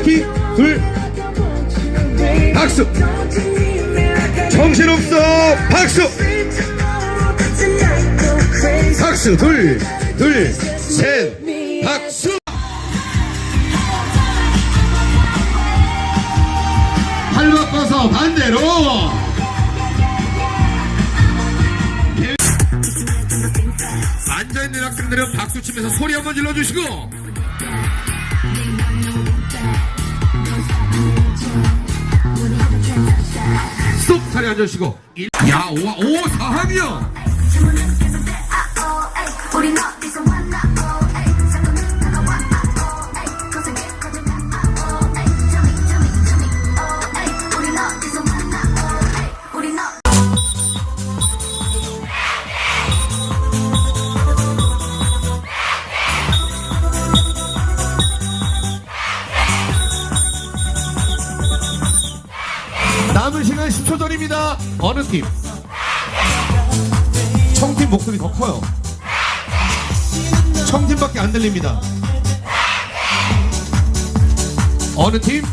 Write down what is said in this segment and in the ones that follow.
화이팅 둘. 박수. 정신없어. 박수. 박수. 둘둘셋. 박수. 팔 바꿔서 반대로. 앉아있는 학생들은 박수 치면서 소리 한번 질러주시고 스톱 자리 앉으시고. 야, 오, 오, 4학년 우 10초 전입니다. 어느 팀? 청팀 목소리 더 커요. 청팀밖에 안 들립니다. 어느 팀?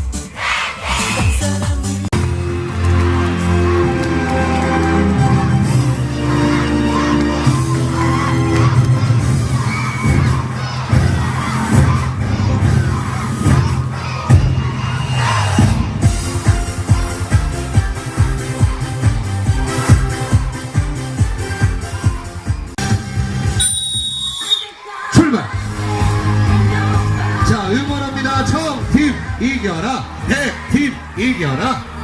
이겨라. 대팀 이겨라.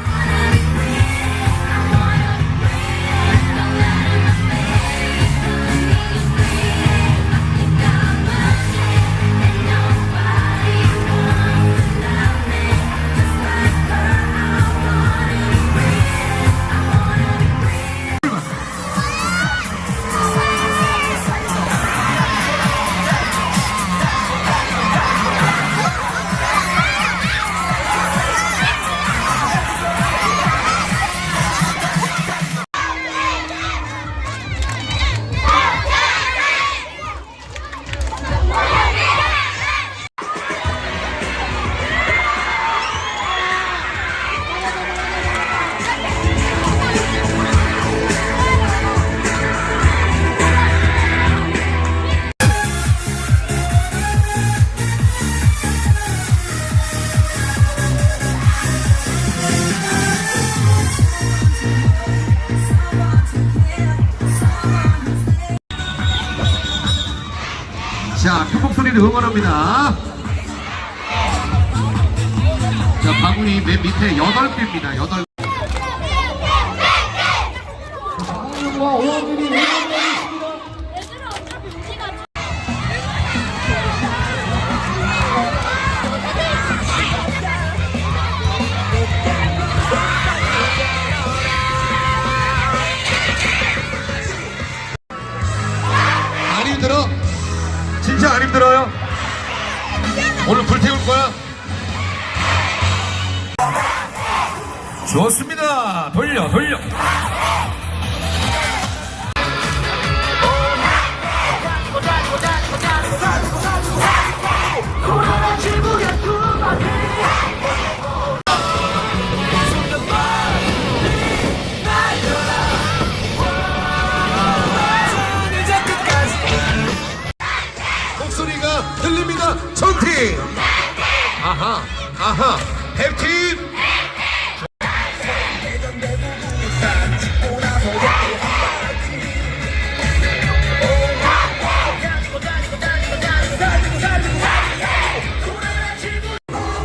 자, 큰 목소리로 응원합니다. 자, 바구니 맨 밑에 8개입니다. 8개. 안 오늘 불태울 거야? 좋습니다. 돌려, 돌려. 들립니다. 청팀. 아하, 아하, 햅팀.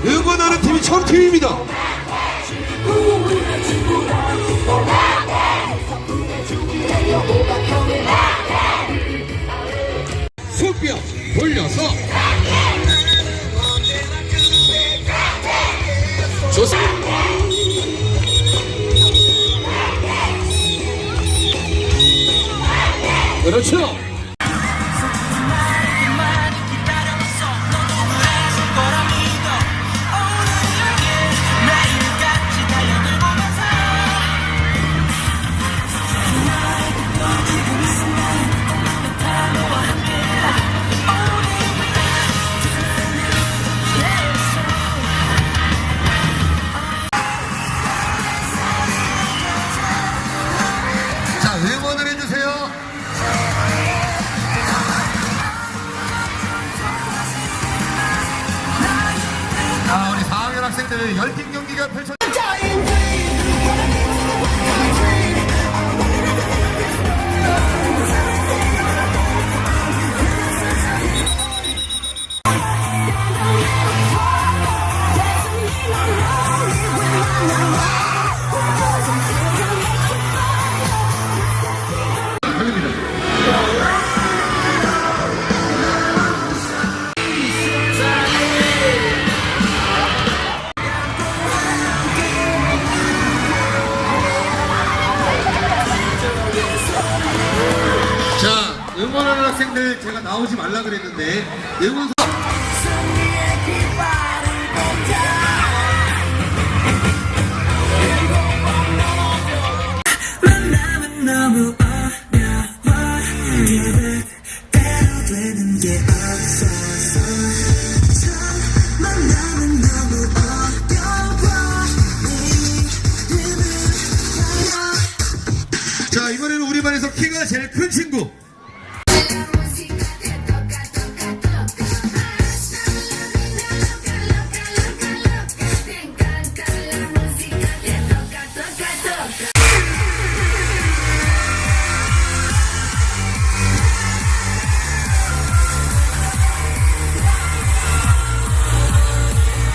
응원하는 팀이 청팀입니다. 손뼉 돌려서 좋습니다. 그렇죠. 자, 우리 4학년 학생들 열띤 경기가 펼쳐 학생들 제가 나오지 말라 그랬는데 응원 만남은 너무 어려워 계획대로 되는 게 없어서 참 만남은 너무 어려워 자 이번에는 우리 반에서 키가 제일 큰 친구